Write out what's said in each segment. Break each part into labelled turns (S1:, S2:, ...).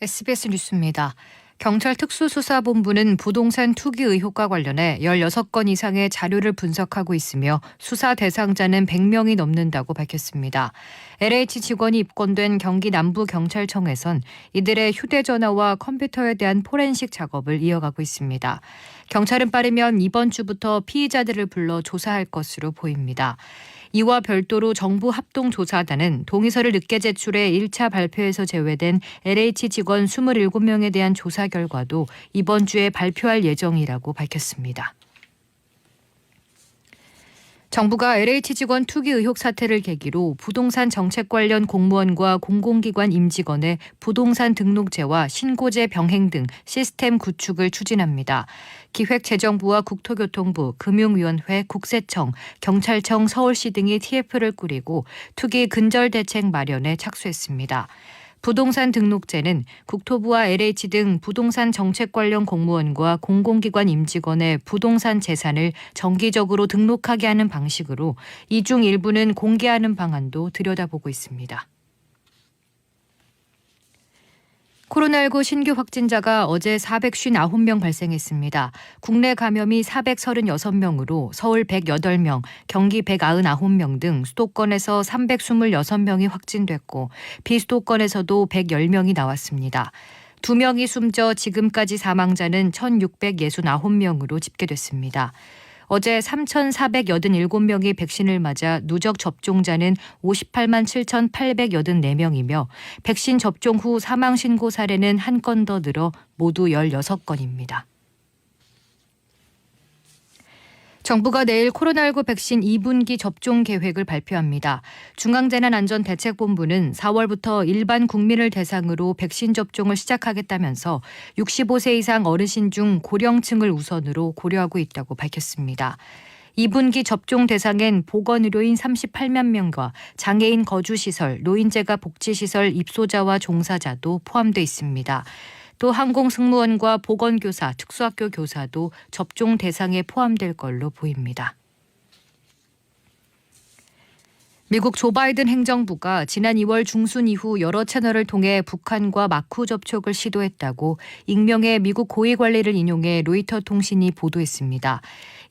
S1: SBS 뉴스입니다. 경찰 특수수사본부는 부동산 투기 의혹과 관련해 16건 이상의 자료를 분석하고 있으며 수사 대상자는 100명이 넘는다고 밝혔습니다. LH 직원이 입건된 경기 남부경찰청에선 이들의 휴대전화와 컴퓨터에 대한 포렌식 작업을 이어가고 있습니다. 경찰은 빠르면 이번 주부터 피의자들을 불러 조사할 것으로 보입니다. 이와 별도로 정부 합동조사단은 동의서를 늦게 제출해 1차 발표에서 제외된 LH 직원 27명에 대한 조사 결과도 이번 주에 발표할 예정이라고 밝혔습니다. 정부가 LH 직원 투기 의혹 사태를 계기로 부동산 정책 관련 공무원과 공공기관 임직원의 부동산 등록제와 신고제 병행 등 시스템 구축을 추진합니다. 기획재정부와 국토교통부, 금융위원회, 국세청, 경찰청, 서울시 등이 TF를 꾸리고 투기 근절 대책 마련에 착수했습니다. 부동산 등록제는 국토부와 LH 등 부동산 정책 관련 공무원과 공공기관 임직원의 부동산 재산을 정기적으로 등록하게 하는 방식으로 이 중 일부는 공개하는 방안도 들여다보고 있습니다. 코로나19 신규 확진자가 어제 459명 발생했습니다. 국내 감염이 436명으로 서울 108명, 경기 199명 등 수도권에서 326명이 확진됐고 비수도권에서도 110명이 나왔습니다. 두 명이 숨져 지금까지 사망자는 1,669명으로 집계됐습니다. 어제 3,487명이 백신을 맞아 누적 접종자는 58만 7,884명이며 백신 접종 후 사망 신고 사례는 한 건 더 늘어 모두 16건입니다. 정부가 내일 코로나19 백신 2분기 접종 계획을 발표합니다. 중앙재난안전대책본부는 4월부터 일반 국민을 대상으로 백신 접종을 시작하겠다면서 65세 이상 어르신 중 고령층을 우선으로 고려하고 있다고 밝혔습니다. 2분기 접종 대상엔 보건의료인 38만 명과 장애인 거주시설, 노인재가 복지시설 입소자와 종사자도 포함돼 있습니다. 또 항공 승무원과 보건교사, 특수학교 교사도 접종 대상에 포함될 걸로 보입니다. 미국 조 바이든 행정부가 지난 2월 중순 이후 여러 채널을 통해 북한과 마쿠 접촉을 시도했다고 익명의 미국 고위 관리를 인용해 로이터 통신이 보도했습니다.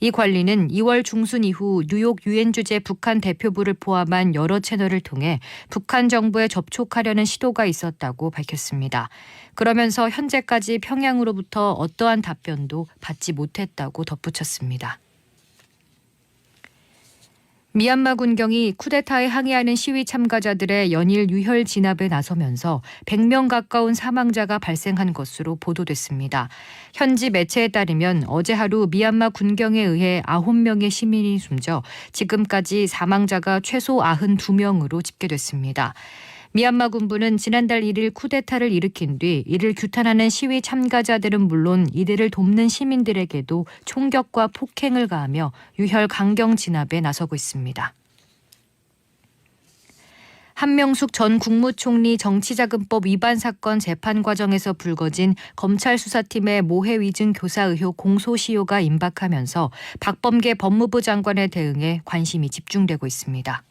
S1: 이 관리는 2월 중순 이후 뉴욕 유엔 주재 북한 대표부를 포함한 여러 채널을 통해 북한 정부에 접촉하려는 시도가 있었다고 밝혔습니다. 그러면서 현재까지 평양으로부터 어떠한 답변도 받지 못했다고 덧붙였습니다. 미얀마 군경이 쿠데타에 항의하는 시위 참가자들의 연일 유혈 진압에 나서면서 100명 가까운 사망자가 발생한 것으로 보도됐습니다. 현지 매체에 따르면 어제 하루 미얀마 군경에 의해 9명의 시민이 숨져 지금까지 사망자가 최소 92명으로 집계됐습니다. 미얀마 군부는 지난달 1일 쿠데타를 일으킨 뒤 이를 규탄하는 시위 참가자들은 물론 이들을 돕는 시민들에게도 총격과 폭행을 가하며 유혈 강경 진압에 나서고 있습니다. 한명숙 전 국무총리 정치자금법 위반 사건 재판 과정에서 불거진 검찰 수사팀의 모해 위증 교사 의혹 공소시효가 임박하면서 박범계 법무부 장관의 대응에 관심이 집중되고 있습니다.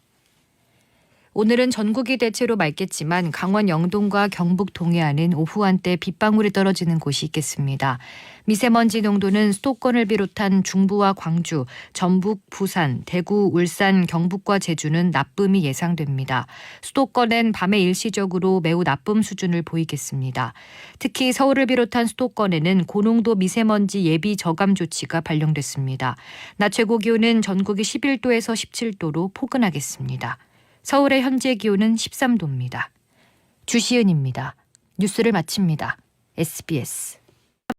S1: 오늘은 전국이 대체로 맑겠지만 강원 영동과 경북 동해안은 오후 한때 빗방울이 떨어지는 곳이 있겠습니다. 미세먼지 농도는 수도권을 비롯한 중부와 광주, 전북, 부산, 대구, 울산, 경북과 제주는 나쁨이 예상됩니다. 수도권엔 밤에 일시적으로 매우 나쁨 수준을 보이겠습니다. 특히 서울을 비롯한 수도권에는 고농도 미세먼지 예비 저감 조치가 발령됐습니다. 낮 최고 기온은 전국이 11도에서 17도로 포근하겠습니다. 서울의 현재 기온은 13도입니다. 주시은입니다. 뉴스를 마칩니다. SBS